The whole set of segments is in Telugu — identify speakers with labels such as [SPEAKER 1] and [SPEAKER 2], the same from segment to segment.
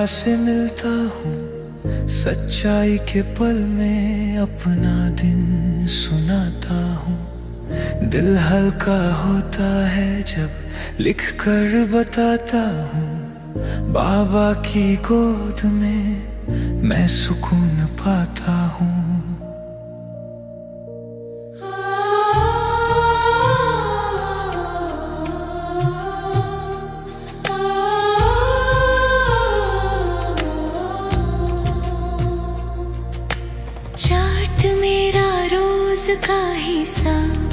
[SPEAKER 1] बाबा से मिलता हूँ, सच्चाई के पल में अपना दिन सुनाता हूँ। दिल हल्का होता है जब लिख कर बताता हूँ, बाबा की गोद में मैं सुकून पाता हूँ।
[SPEAKER 2] हिसाब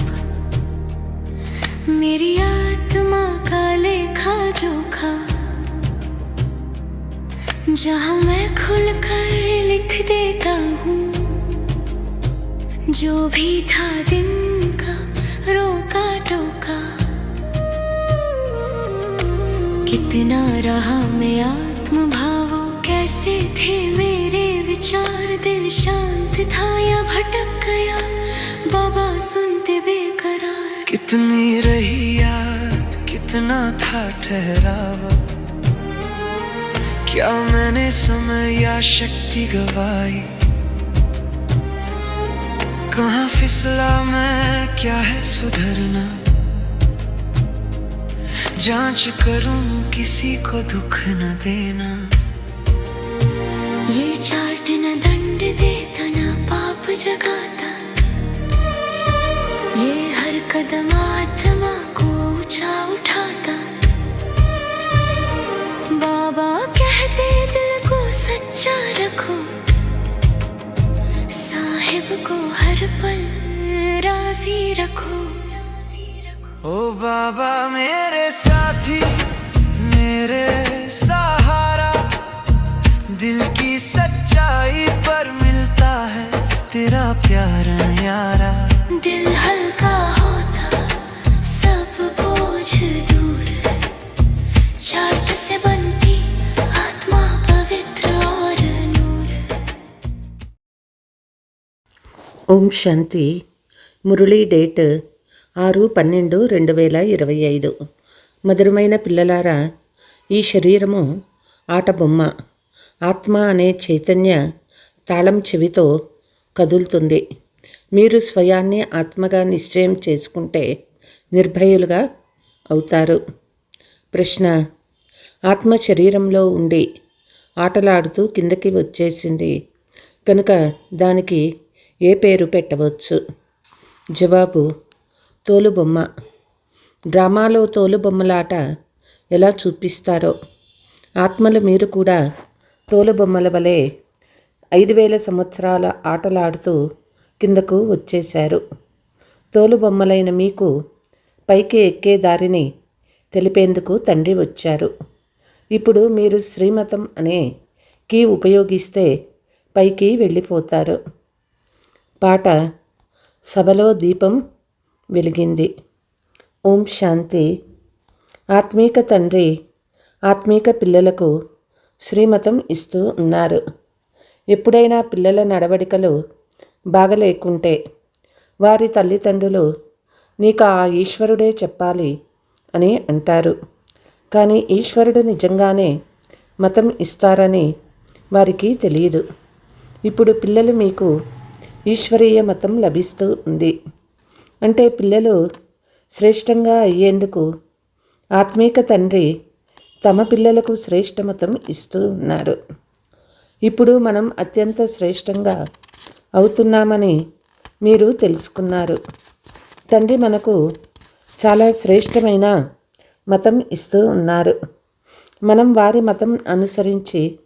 [SPEAKER 2] मेरी आत्मा का लेखा जोखा। जहाँ मैं खुलकर लिख देता हूँ। जो भी था दिन का रोका टोका। कितना रहा मैं आत्म भावों कैसे थे मेरे विचार? दिल शांत था या भटक गया? बाबा सुनते बेकरार।
[SPEAKER 1] कितनी रही याद कितना था ठहरावा। क्या मैंने समय या शक्ति गवाई? कहा फिसला मैं क्या है सुधरना? जाँच करूँ किसी को दुख न देना।
[SPEAKER 2] ये चाट न दंड देता न पाप जगाता कदम आत्मा को ऊँचा उठाता। बाबा कहते दिल को सच्चा रखो। साहिब को हर पल राज़ी रखो।
[SPEAKER 1] ओ बाबा मेरे साथी मेरे सहारा दिल की सच्चाई पर मिलता है तेरा प्यार यारा
[SPEAKER 2] दिल हल्का होता चार्ट से बनती आत्मा पवित्र और नूर
[SPEAKER 3] ఓం శాంతి మురళీ డేట్ ఆరు పన్నెండు రెండు వేల ఇరవై ఐదు మధురమైన పిల్లలారా ఈ శరీరము ఆట బొమ్మ ఆత్మ అనే చైతన్య తాళం చెవితో కదులుతుంది మీరు స్వయాన్ని ఆత్మగా నిశ్చయం చేసుకుంటే నిర్భయులుగా అవుతారు ప్రశ్న ఆత్మ శరీరంలో ఉండి ఆటలాడుతూ కిందకి వచ్చేసింది. కనుక దానికి ఏ పేరు పెట్టవచ్చు? జవాబు తోలుబొమ్మ. డ్రామాలో తోలుబొమ్మలాట ఎలా చూపిస్తారో? ఆత్మలు మీరు కూడా తోలుబొమ్మల వలె ఐదు వేల సంవత్సరాల ఆటలాడుతూ కిందకు వచ్చేశారు. తోలుబొమ్మలైన మీకు పైకి ఎక్కే దారిని తెలిపేందుకు తండ్రి వచ్చారు. ఇప్పుడు మీరు శ్రీమతం అనే కీ ఉపయోగిస్తే పైకి వెళ్ళిపోతారు. పాట సభలో దీపం వెలిగింది. ఓం శాంతి. ఆత్మీక తండ్రి ఆత్మీక పిల్లలకు శ్రీమతం ఇస్తూ ఉన్నారు. ఎప్పుడైనా పిల్లల నడవడికలు బాగలేకుంటే వారి తల్లిదండ్రులు నీకు ఆ ఈశ్వరుడే చెప్పాలి అని అంటారు. కానీ ఈశ్వరుడు నిజంగానే మతం ఇస్తారని వారికి తెలియదు. ఇప్పుడు పిల్లలు మీకు ఈశ్వరీయ మతం లభిస్తూ ఉంది. అంటే పిల్లలు శ్రేష్టంగా అయ్యేందుకు ఆత్మీక తండ్రి తమ పిల్లలకు శ్రేష్ట మతం ఇస్తూ ఉన్నారు. ఇప్పుడు మనం అత్యంత శ్రేష్టంగా అవుతున్నామని మీరు తెలుసుకున్నారు. తండ్రి మనకు చాలా శ్రేష్టమైన మతం ఇస్తూ ఉన్నారు. మనం వారి మతం అనుసరించి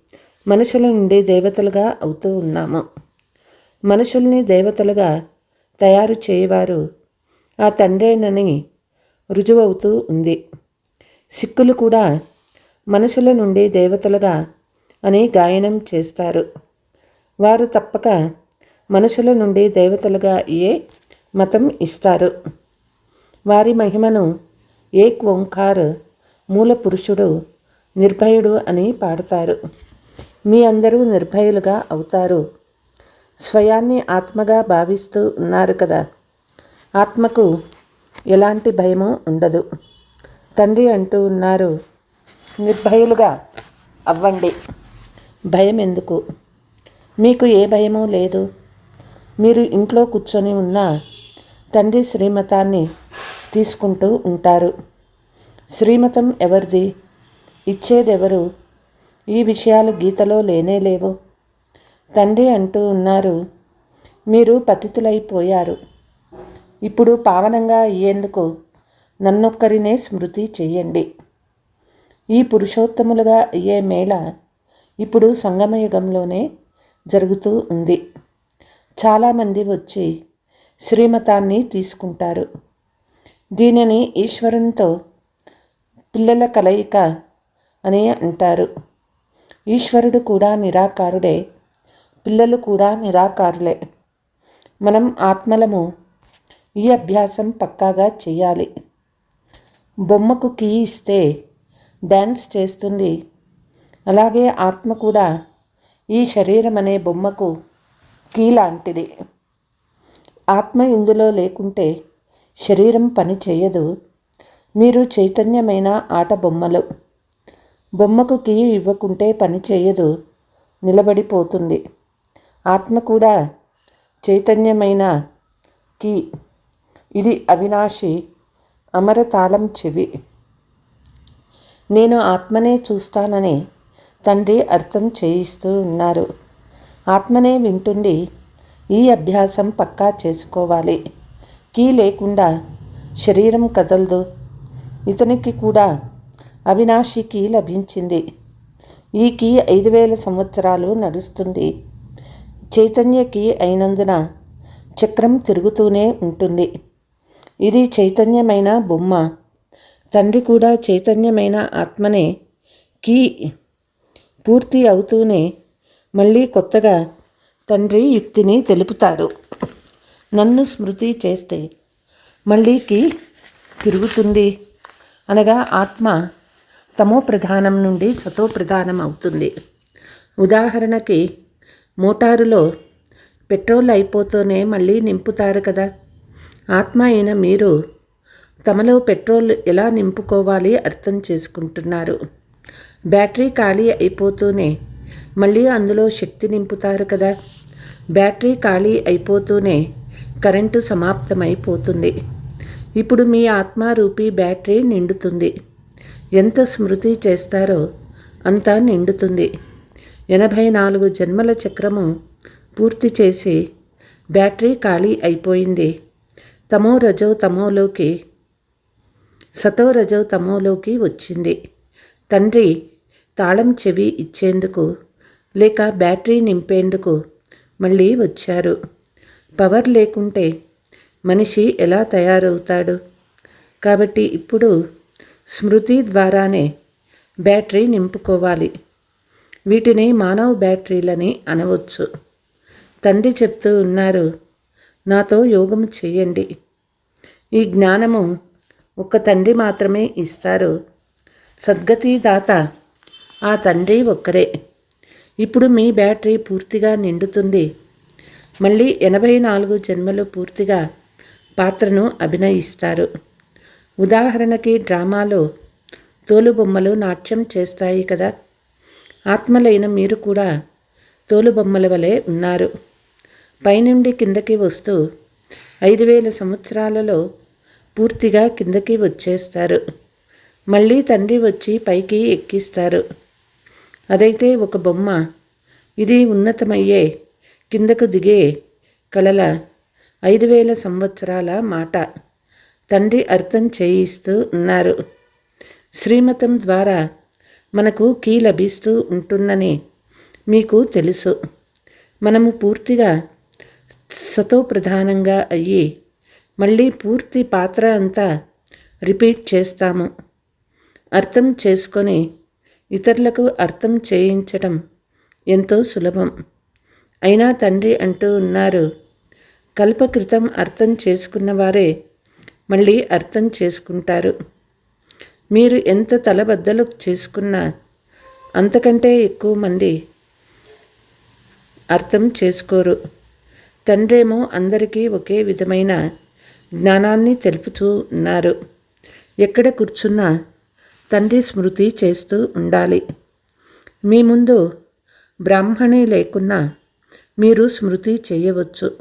[SPEAKER 3] మనుషుల నుండి దేవతలుగా అవుతూ ఉన్నాము. మనుషుల్ని దేవతలుగా తయారు చేయవారు ఆ తండ్రేనని రుజువవుతూ ఉంది. సిక్కులు కూడా మనుషుల నుండి దేవతలుగా అని గాయనం చేస్తారు. వారు తప్పక మనుషుల నుండి దేవతలుగా అయ్యే మతం ఇస్తారు. వారి మహిమను ఏక్ ఓంకార్ మూల పురుషుడు నిర్భయుడు అని పాడతారు. మీ అందరూ నిర్భయులుగా అవుతారు. స్వయాన్ని ఆత్మగా భావిస్తూ ఉన్నారు కదా. ఆత్మకు ఎలాంటి భయము ఉండదు. తండ్రి అంటూ ఉన్నారు నిర్భయులుగా అవ్వండి. భయం ఎందుకు? మీకు ఏ భయమూ లేదు. మీరు ఇంట్లో కూర్చొని ఉన్న తండ్రి శ్రీమతాన్ని తీసుకుంటూ ఉంటారు. శ్రీమతం ఎవరిది? ఇచ్చేదెవరు? ఈ విషయాలు గీతలో లేనే లేవు. తండ్రి అంటూ ఉన్నారు మీరు పతితులైపోయారు. ఇప్పుడు పావనంగా అయ్యేందుకు నన్నొక్కరినే స్మృతి చెయ్యండి ఈ పురుషోత్తములుగా అయ్యే మేళ ఇప్పుడు సంగమయుగంలోనే జరుగుతూ ఉంది. చాలామంది వచ్చి శ్రీమతాన్ని తీసుకుంటారు. దీనిని ఈశ్వరునితో పిల్లల కలయిక అని అంటారు. ఈశ్వరుడు కూడా నిరాకారుడే పిల్లలు కూడా నిరాకారులే. మనం ఆత్మలము ఈ అభ్యాసం పక్కాగా చేయాలి. బొమ్మకు కీ ఇస్తే డ్యాన్స్ చేస్తుంది. అలాగే ఆత్మ కూడా ఈ శరీరం అనే బొమ్మకు కీ లాంటిది. ఆత్మ ఇందులో లేకుంటే శరీరం పని చేయదు. మీరు చైతన్యమైన ఆట బొమ్మలు. బొమ్మకు కీ ఇవ్వకుంటే పని చేయదు. నిలబడిపోతుంది. ఆత్మ కూడా చైతన్యమైన కీ. ఇది అవినాశి అమరతాళం చెవి. నేను ఆత్మనే చూస్తానని తండ్రి అర్థం చేయిస్తూ ఉన్నారు. ఆత్మనే వింటుండి ఈ అభ్యాసం పక్కా చేసుకోవాలి. కీ లేకుండా శరీరం కదలదు. ఇతనికి కూడా అవినాశి కీ లభించింది. ఈ కీ ఐదు వేల సంవత్సరాలు నడుస్తుంది. చైతన్య కీ అయినందున చక్రం తిరుగుతూనే ఉంటుంది. ఇది చైతన్యమైన బొమ్మ. తండ్రి కూడా చైతన్యమైన ఆత్మనే. కీ పూర్తి అవుతూనే మళ్ళీ కొత్తగా తండ్రి యుక్తిని తెలుపుతారు. నన్ను స్మృతి చేస్తే మళ్ళీకి తిరుగుతుంది? అనగా ఆత్మ తమో ప్రధానం నుండి సతో ప్రధానం అవుతుంది. ఉదాహరణకి మోటారులో పెట్రోల్ అయిపోతూనే మళ్ళీ నింపుతారు కదా. ఆత్మ అయిన మీరు తమలో పెట్రోల్ ఎలా నింపుకోవాలి అర్థం చేసుకుంటున్నారు. బ్యాటరీ ఖాళీ అయిపోతూనే మళ్ళీ అందులో శక్తి నింపుతారు కదా. బ్యాటరీ ఖాళీ అయిపోతూనే కరెంటు సమాప్తమైపోతుంది. ఇప్పుడు మీ ఆత్మారూపీ బ్యాటరీ నిండుతుంది. ఎంత స్మృతి చేస్తారో అంత నిండుతుంది. ఎనభై నాలుగు జన్మల చక్రము పూర్తి చేసి బ్యాటరీ ఖాళీ అయిపోయింది. తమో రజో తమోలోకి సతో రజో తమోలోకి వచ్చింది. తండ్రి తాళం చెవి ఇచ్చేందుకు లేక బ్యాటరీ నింపేందుకు మళ్ళీ వచ్చారు. పవర్ లేకుంటే మనిషి ఎలా తయారవుతాడు? కాబట్టి ఇప్పుడు స్మృతి ద్వారానే బ్యాటరీ నింపుకోవాలి. వీటిని మానవ బ్యాటరీలని అనవచ్చు. తండ్రి చెప్తూ ఉన్నారు నాతో యోగం చేయండి. ఈ జ్ఞానము ఒక తండ్రి మాత్రమే ఇస్తారు. సద్గతి దాత ఆ తండ్రి ఒక్కరే. ఇప్పుడు మీ బ్యాటరీ పూర్తిగా నిండుతుంది. మళ్ళీ ఎనభై నాలుగు జన్మలు పూర్తిగా పాత్రను అభినయిస్తారు. ఉదాహరణకి డ్రామాలో తోలుబొమ్మలు నాట్యం చేస్తాయి కదా. ఆత్మలైన మీరు కూడా తోలుబొమ్మల వలె ఉన్నారు. పైనుండి కిందకి వస్తూ ఐదు వేల సంవత్సరాలలో పూర్తిగా కిందకి వచ్చేస్తారు. మళ్ళీ తండ్రి వచ్చి పైకి ఎక్కిస్తారు. అదైతే ఒక బొమ్మ. ఇది ఉన్నతమయ్యే కిందకు దిగే కళల ఐదు వేల సంవత్సరాల మాట తండ్రి అర్థం చేయిస్తూ ఉన్నారు. శ్రీమతం ద్వారా మనకు కీ లభిస్తూ ఉంటుందని మీకు తెలుసు. మనము పూర్తిగా సతో ప్రధానంగా అయ్యి మళ్ళీ పూర్తి పాత్ర అంతా రిపీట్ చేస్తాము. అర్థం చేసుకొని ఇతరులకు అర్థం చేయించడం ఎంతో సులభం. అయినా తండ్రి అంటూ ఉన్నారు. కల్పకృతం అర్థం చేసుకున్న వారే మళ్ళీ అర్థం చేసుకుంటారు. మీరు ఎంత తలబద్దలు చేసుకున్నా అంతకంటే ఎక్కువ మంది అర్థం చేసుకోరు. తండ్రేమో అందరికీ ఒకే విధమైన జ్ఞానాన్ని తెలుపుతూ ఉన్నారు. ఎక్కడ కూర్చున్నా తండ్రి స్మృతి చేస్తూ ఉండాలి. మీ ముందు బ్రాహ్మణి లేకున్నా మీరు స్మృతి చేయవచ్చు.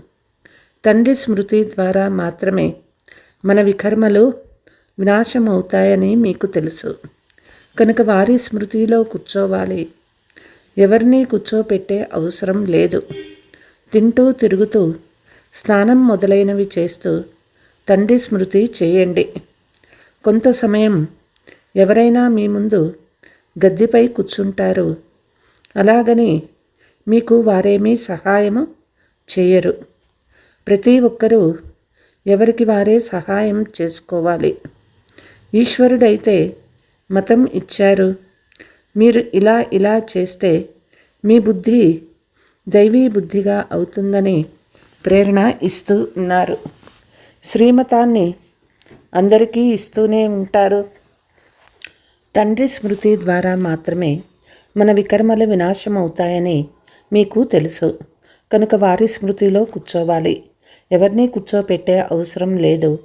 [SPEAKER 3] తండ్రి స్మృతి ద్వారా మాత్రమే మన వికర్మలు వినాశమవుతాయని మీకు తెలుసు. కనుక వారి స్మృతిలో కూర్చోవాలి. ఎవరిని కూర్చోపెట్టే అవసరం లేదు. తింటూ తిరుగుతూ స్నానం మొదలైనవి చేస్తూ తండ్రి స్మృతి చేయండి. కొంత సమయం ఎవరైనా మీ ముందు గద్దెపై కూర్చుంటారు. అలాగని మీకు వారేమీ సహాయము చేయరు. ప్రతి ఒక్కరూ ఎవరికి వారే సహాయం చేసుకోవాలి. ఈశ్వరుడైతే మతం ఇచ్చారు. మీరు ఇలా ఇలా చేస్తే మీ బుద్ధి దైవీ బుద్ధిగా అవుతుందని ప్రేరణ ఇస్తూ ఉన్నారు. శ్రీమతాన్ని అందరికీ ఇస్తూనే ఉంటారు. తండ్రి స్మృతి ద్వారా మాత్రమే మన వికర్మలు వినాశం అవుతాయని మీకు తెలుసు. కనుక వారి స్మృతిలో కూర్చోవాలి. ఎవరిని కూర్చోపెట్టే అవసరం లేదు.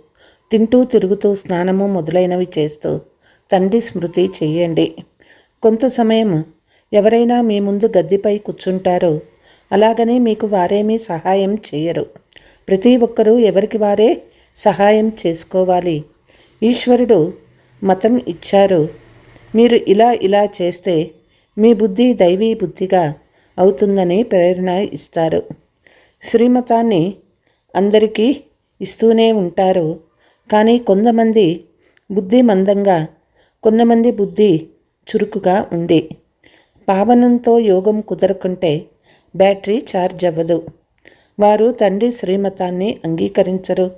[SPEAKER 3] తింటూ తిరుగుతూ స్నానము మొదలైనవి చేస్తూ తండ్రి స్మృతి చెయ్యండి కొంత సమయం ఎవరైనా మీ ముందు గద్దెపై కూర్చుంటారో. అలాగనే మీకు వారేమీ సహాయం చేయరు. ప్రతి ఒక్కరూ ఎవరికి వారే సహాయం చేసుకోవాలి. ఈశ్వరుడు మతం ఇచ్చారు. మీరు ఇలా ఇలా చేస్తే మీ బుద్ధి దైవీ బుద్ధిగా అవుతుందని ప్రేరణ ఇస్తారు. శ్రీమతాన్ని అందరికీ ఇస్తూనే ఉంటారు. కానీ కొంతమంది బుద్ధి మందంగా కొంతమంది బుద్ధి చురుకుగా ఉంది. పావనంతో యోగం కుదరకుంటే బ్యాటరీ ఛార్జ్ అవ్వదు. వారు తండ్రి శ్రీమతాన్ని అంగీకరించరు.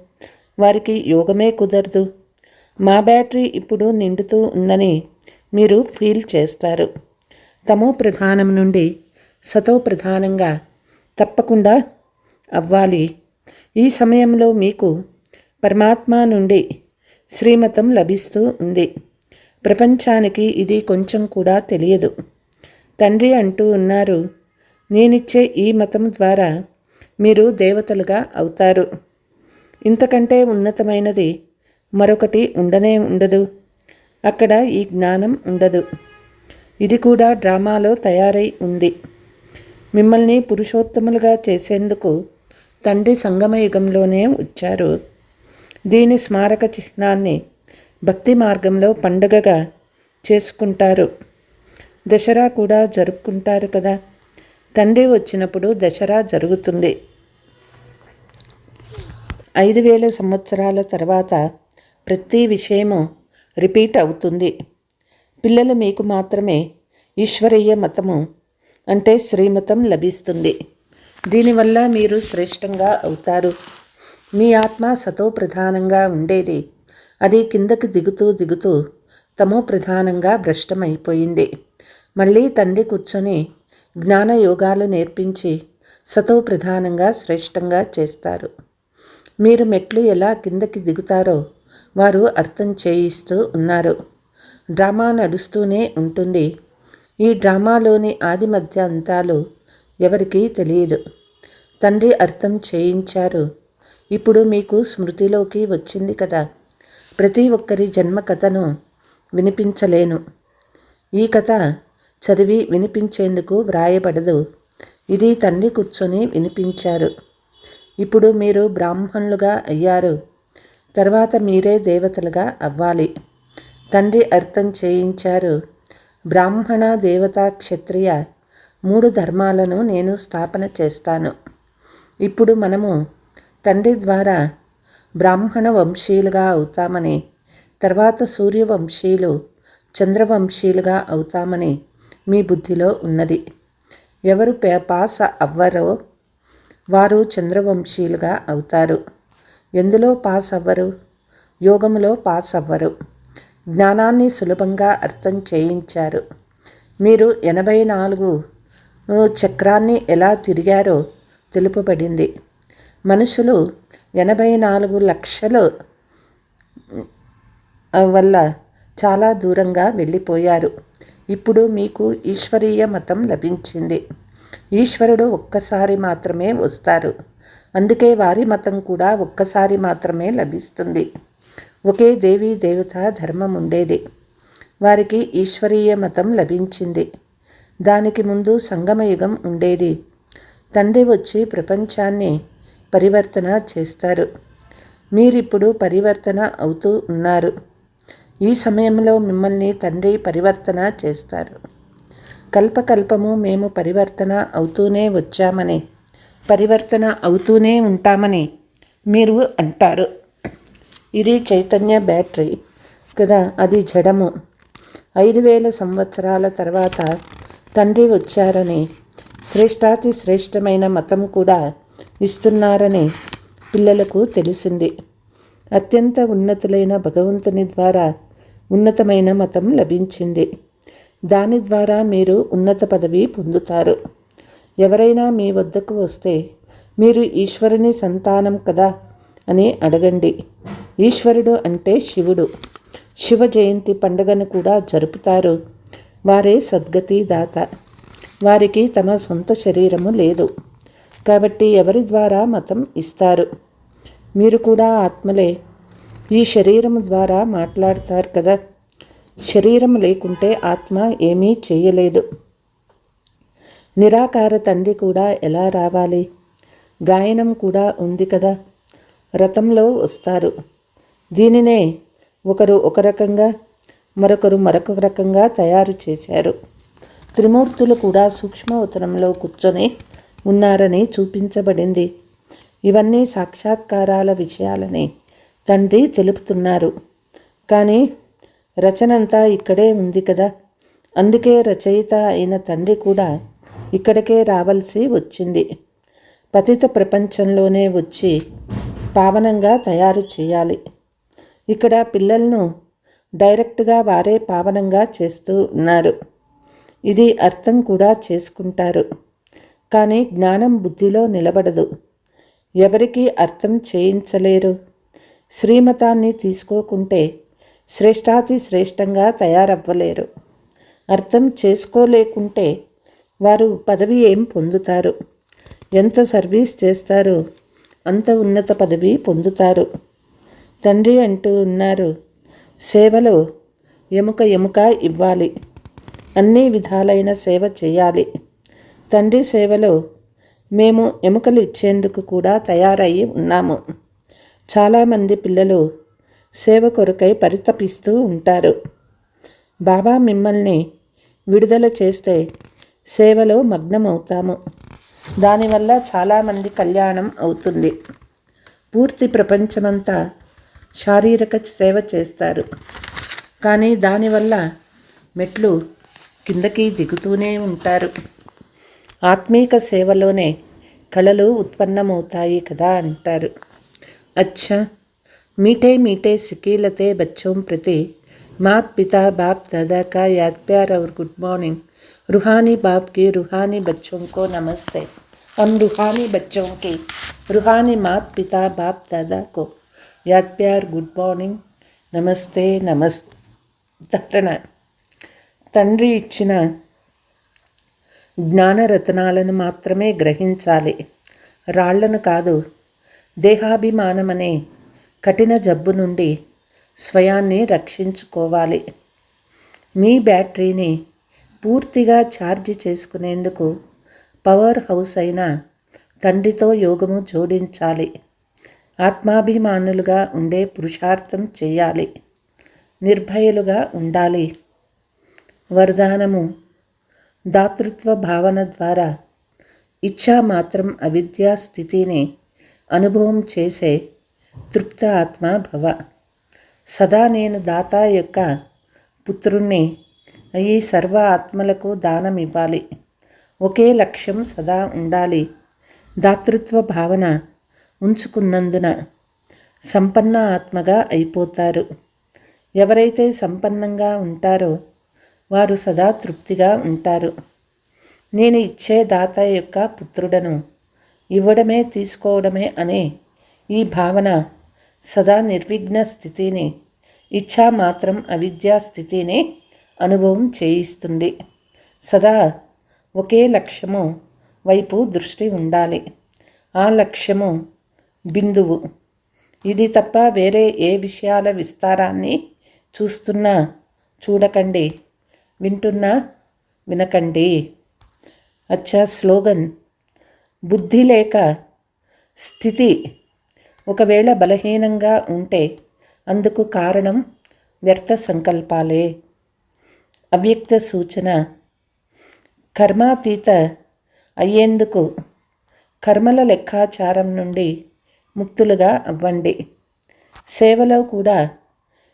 [SPEAKER 3] వారికి యోగమే కుదరదు. మా బ్యాటరీ ఇప్పుడు నిండుతూ ఉందని మీరు ఫీల్ చేస్తారు. తమో ప్రధానం నుండి సతో ప్రధానంగా తప్పకుండా అవ్వాలి. ఈ సమయంలో మీకు పరమాత్మ నుండి శ్రీమతం లభిస్తూ ఉంది. ప్రపంచానికి ఇది కొంచెం కూడా తెలియదు. తండ్రి అంటూ ఉన్నారు నేనిచ్చే ఈ మతం ద్వారా మీరు దేవతలుగా అవుతారు. ఇంతకంటే ఉన్నతమైనది మరొకటి ఉండనే ఉండదు. అక్కడ ఈ జ్ఞానం ఉండదు. ఇది కూడా డ్రామాలో తయారై ఉంది. మిమ్మల్ని పురుషోత్తములుగా చేసేందుకు తండ్రి సంగమయుగంలోనే వచ్చారు. దీని స్మారక చిహ్నాన్ని భక్తి మార్గంలో పండుగగా చేసుకుంటారు. దసరా కూడా జరుపుకుంటారు కదా. తండ్రి వచ్చినప్పుడు దసరా జరుగుతుంది. ఐదు వేల సంవత్సరాల తర్వాత ప్రతి విషయము రిపీట్ అవుతుంది. పిల్లలు మీకు మాత్రమే ఈశ్వరీయ మతము అంటే శ్రీమతం లభిస్తుంది. దీనివల్ల మీరు శ్రేష్టంగా అవుతారు. మీ ఆత్మ సతో ప్రధానంగా ఉండేది. అది కిందకి దిగుతూ దిగుతూ తమో ప్రధానంగా భ్రష్టమైపోయింది. మళ్ళీ తండ్రి కూర్చొని జ్ఞాన యోగాలు నేర్పించి సతో ప్రధానంగా శ్రేష్టంగా చేస్తారు. మీరు మెట్లు ఎలా కిందకి దిగుతారో వారు అర్థం చేయిస్తూ ఉన్నారు. డ్రామా నడుస్తూనే ఉంటుంది. ఈ డ్రామాలోని ఆది మధ్య అంతాలు ఎవరికీ తెలియదు. తండ్రి అర్థం చేయించారు. ఇప్పుడు మీకు స్మృతిలోకి వచ్చింది కదా. ప్రతి ఒక్కరి జన్మ కథను వినిపించలేను. ఈ కథ చదివి వినిపించేందుకు వ్రాయబడదు. ఇది తండ్రి కూర్చొని వినిపించారు. ఇప్పుడు మీరు బ్రాహ్మణులుగా అయ్యారు. తర్వాత మీరే దేవతలుగా అవ్వాలి. తండ్రి అర్థం చేయించారు. బ్రాహ్మణ దేవత క్షత్రియ మూడు ధర్మాలను నేను స్థాపన చేస్తాను. ఇప్పుడు మనము తండ్రి ద్వారా బ్రాహ్మణ వంశీయులుగా అవుతామని తర్వాత సూర్యవంశీయులు చంద్రవంశీయులుగా అవుతామని మీ బుద్ధిలో ఉన్నది. ఎవరు పాస్ అవ్వరో వారు చంద్రవంశీయులుగా అవుతారు. ఎందులో పాస్ అవ్వరు యోగములో పాస్ అవ్వరు జ్ఞానాన్ని సులభంగా అర్థం చేయించారు. మీరు ఎనభై నాలుగు చక్రాన్ని ఎలా తిరిగారో తెలుపబడింది. మనుషులు ఎనభై నాలుగు లక్షలు వల్ల చాలా దూరంగా వెళ్ళిపోయారు. ఇప్పుడు మీకు ఈశ్వరీయ మతం లభించింది. ఈశ్వరుడు ఒక్కసారి మాత్రమే వస్తారు. అందుకే వారి మతం కూడా ఒక్కసారి మాత్రమే లభిస్తుంది. ఒకే దేవీ దేవత ధర్మం ఉండేది వారికి ఈశ్వరీయ మతం లభించింది. దానికి ముందు సంగమయుగం ఉండేది. తండ్రి వచ్చి ప్రపంచాన్ని పరివర్తన చేస్తారు. మీరిప్పుడు పరివర్తన అవుతూ ఉన్నారు. ఈ సమయంలో మిమ్మల్ని తండ్రి పరివర్తన చేస్తారు. కల్పకల్పము మేము పరివర్తన అవుతూనే వచ్చామని పరివర్తన అవుతూనే ఉంటామని మీరు అంటారు. ఇది చైతన్య బ్యాటరీ. కదా అది జడము. ఐదు వేల సంవత్సరాల తర్వాత తండ్రి వచ్చారని శ్రేష్టాతి శ్రేష్టమైన మతం కూడా ఇస్తున్నారని పిల్లలకు తెలిసింది. అత్యంత ఉన్నతులైన భగవంతుని ద్వారా ఉన్నతమైన మతం లభించింది. దాని ద్వారా మీరు ఉన్నత పదవి పొందుతారు. ఎవరైనా మీ వద్దకు వస్తే మీరు ఈశ్వరుని సంతానం కదా అని అడగండి. ఈశ్వరుడు అంటే శివుడు. శివ జయంతి పండుగను కూడా జరుపుతారు. వారే సద్గతి దాత. వారికి తమ సొంత శరీరము లేదు. కాబట్టి ఎవరి ద్వారా మతం ఇస్తారు? మీరు కూడా ఆత్మలే. ఈ శరీరం ద్వారా మాట్లాడతారు కదా. శరీరం లేకుంటే ఆత్మ ఏమీ చేయలేదు. నిరాకార తండ్రి కూడా ఎలా రావాలి? గాయనం కూడా ఉంది కదా. రథంలో వస్తారు. దీనినే ఒకరు ఒక రకంగా మరొకరు మరొక రకంగా తయారు చేశారు. త్రిమూర్తులు కూడా సూక్ష్మవతనంలో కూర్చొని ఉన్నారని చూపించబడింది. ఇవన్నీ సాక్షాత్కారాల విషయాలని తండ్రి తెలుపుతున్నారు. కానీ రచనంతా ఇక్కడే ఉంది కదా. అందుకే రచయిత అయిన తండ్రి కూడా ఇక్కడికే రావాల్సి వచ్చింది. పతిత ప్రపంచంలోనే వచ్చి పావనంగా తయారు చేయాలి. ఇక్కడ పిల్లలను డైరెక్ట్గా వారే పావనంగా చేస్తూ ఉన్నారు. ఇది అర్థం కూడా చేసుకుంటారు. కానీ జ్ఞానం బుద్ధిలో నిలబడదు. ఎవరికి అర్థం చేయించలేరు. శ్రీమతాన్ని తీసుకోకుంటే శ్రేష్టాతి శ్రేష్టంగా తయారవ్వలేరు. అర్థం చేసుకోలేకుంటే వారు పదవి ఏం పొందుతారు? ఎంత సర్వీస్ చేస్తారో? అంత ఉన్నత పదవి పొందుతారు. తండ్రి అంటూ ఉన్నారు. సేవలో ఎముక ఎముక ఇవ్వాలి. అన్ని విధాలైన సేవ చేయాలి. తండ్రి సేవలో మేము ఎముకలు ఇచ్చేందుకు కూడా తయారయ్యి ఉన్నాము. చాలామంది పిల్లలు సేవ కొరకై పరితపిస్తూ ఉంటారు. బాబా మిమ్మల్ని విడుదల చేస్తే సేవలో మగ్నమవుతాము. దానివల్ల చాలామంది కళ్యాణం అవుతుంది. పూర్తి ప్రపంచమంతా శారీరక సేవ చేస్తారు కానీ దానివల్ల మెట్లు కిందకి దిగుతూనే ఉంటారు ఆత్మీక సేవలోనే కళలు ఉత్పన్నమవుతాయి కదా అంటారు अच्छा मीठे मीठे सिकीलते बच्चों प्रति मात पिता बाप दादा का याद प्यार और गुड मॉर्निंग रूहानी बाप की रूहानी बच्चों को नमस्ते हम रूहानी बच्चों की रूहानी मात पिता बाप दादा को യാത് ప్యార్ గుడ్ మార్నింగ్ నమస్తే నమస్ తరణ తండ్రి ఇచ్చిన జ్ఞానరత్నాలను మాత్రమే గ్రహించాలి. రాళ్ళను కాదు దేహాభిమానమనే కఠిన జబ్బు నుండి స్వయాన్ని రక్షించుకోవాలి. మీ బ్యాటరీని పూర్తిగా ఛార్జ్ చేసుకునేందుకు పవర్ హౌస్ అయిన తండ్రితో యోగము జోడించాలి. ఆత్మాభిమానులుగా ఉండే పురుషార్థం చేయాలి. నిర్భయులుగా ఉండాలి. వరదానము. దాతృత్వ భావన ద్వారా ఇచ్చా మాత్రం అవిద్యా స్థితిని అనుభవం చేసే తృప్త ఆత్మ భవ. సదా నేను దాత యొక్క పుత్రుణ్ణి అయ్యి సర్వ ఆత్మలకు దానం ఇవ్వాలి ఒకే లక్ష్యం సదా ఉండాలి. దాతృత్వ భావన ఉంచుకున్నందున సంపన్న ఆత్మగా అయిపోతారు. ఎవరైతే సంపన్నంగా ఉంటారో వారు సదా తృప్తిగా ఉంటారు. నేను ఇచ్చే దాత యొక్క పుత్రుడను ఇవ్వడమే తీసుకోవడమే అనే ఈ భావన సదా నిర్విఘ్న స్థితిని ఇచ్చా మాత్రం అవిద్యా స్థితిని అనుభవం చేయిస్తుంది. సదా ఒకే లక్ష్యము వైపు దృష్టి ఉండాలి. ఆ లక్ష్యము బిందువు. ఇది తప్ప వేరే ఏ విషయాల విస్తారాన్ని చూస్తున్నా? చూడకండి. వింటున్నా? వినకండి. అచ్చా స్లోగన్. బుద్ధి లేక స్థితి. ఒకవేళ బలహీనంగా ఉంటే అందుకు కారణం వ్యర్థ సంకల్పాలే. అవ్యక్త సూచన. కర్మాతీత అయ్యేందుకు కర్మల లెక్కాచారం నుండి ముక్తులుగా అవ్వండి. సేవలో కూడా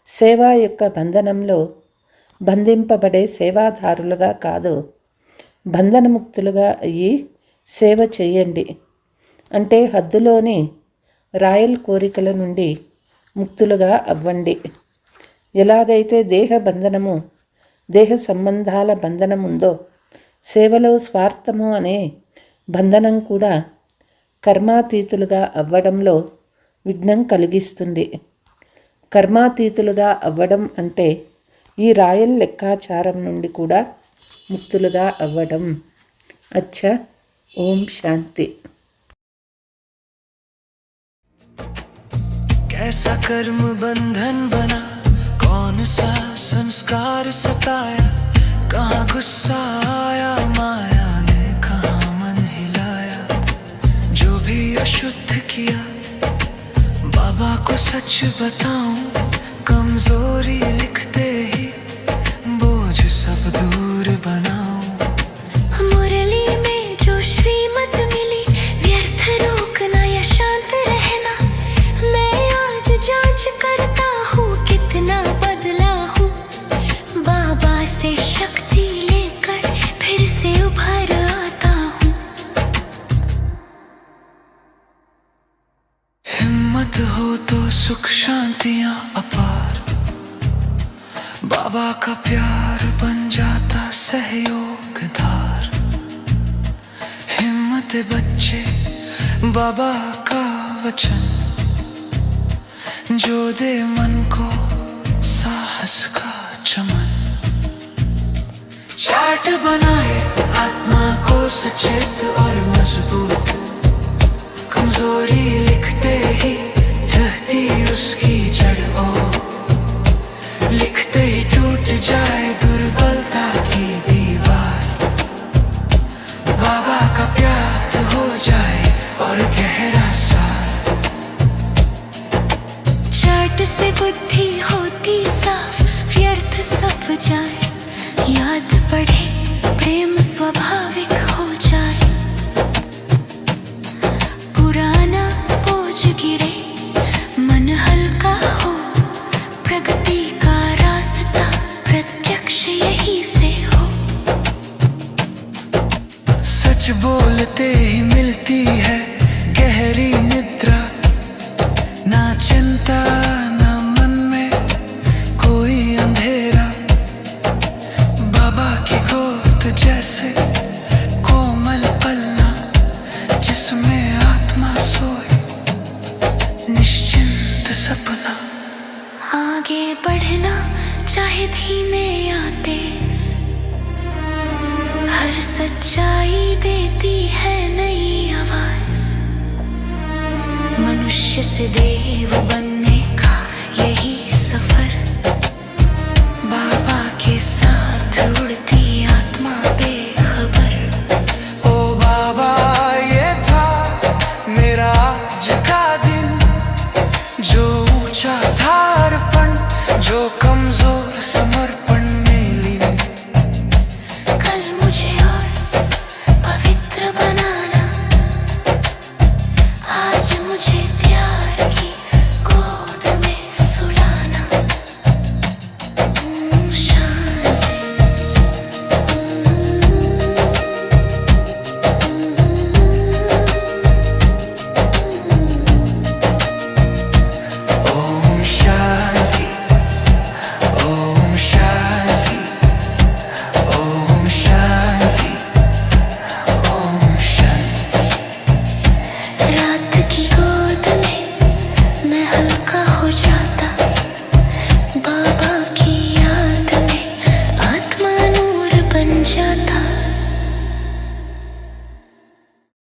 [SPEAKER 3] సేవ యొక్క బంధనంలో బంధింపబడే సేవాదారులుగా కాదు బంధనముక్తులుగా అయ్యి సేవ చేయండి. అంటే హద్దులోని రాయల్ కోరికల నుండి ముక్తులుగా అవ్వండి. ఎలాగైతే దేహ బంధనము దేహ సంబంధాల బంధనం ఉందో సేవలో స్వార్థము అనే బంధనం కూడా కర్మాతీతులుగా అవ్వడంలో విఘ్నం కలిగిస్తుంది కర్మాతీతులుగా అవ్వడం అంటే ఈ రాయల్ లెక్కాచారం నుండి కూడా ముక్తులుగా అవ్వడం అచ్చ ఓం శాంతి
[SPEAKER 1] कैसा कर्म बंधन बना कौन सा संस्कार सताया कहाँ गुस्सा आया माया किया। बाबा को सच बताऊँ कमज़ोरी लिखते शांतियाँ अपार। बाबा का प्यार बन जाता सहयोग धार। हिम्मत बच्चे, बाबा का वचन। जो दे मन को साहस का चमन। चाट बनाए, आत्मा को सचेत और मज़बूत। कमज़ोरी लिखते ही ढहती उसकी लिखते टूट जाए दुर्बलता की
[SPEAKER 2] से बुद्धि होती साफ़, व्यर्थ सब जाए। याद प्रेम स्वाभाविक हो जाए। पुराना बोझ गिरे
[SPEAKER 1] बाबा की गोद जैसे कोमल पलना जिसमें आत्मा सोए निश्चिंत सपना।
[SPEAKER 2] आगे बढ़ना चाहे धीमे या तेज, हर सच्चाई देती है नई आवाज़। मनुष्य से देव बन आत्मा बेखबर।
[SPEAKER 1] ओ बाबा, ये था मेरा आज का दिन। जो था अर्पण जो कमज़ोर समर्पण।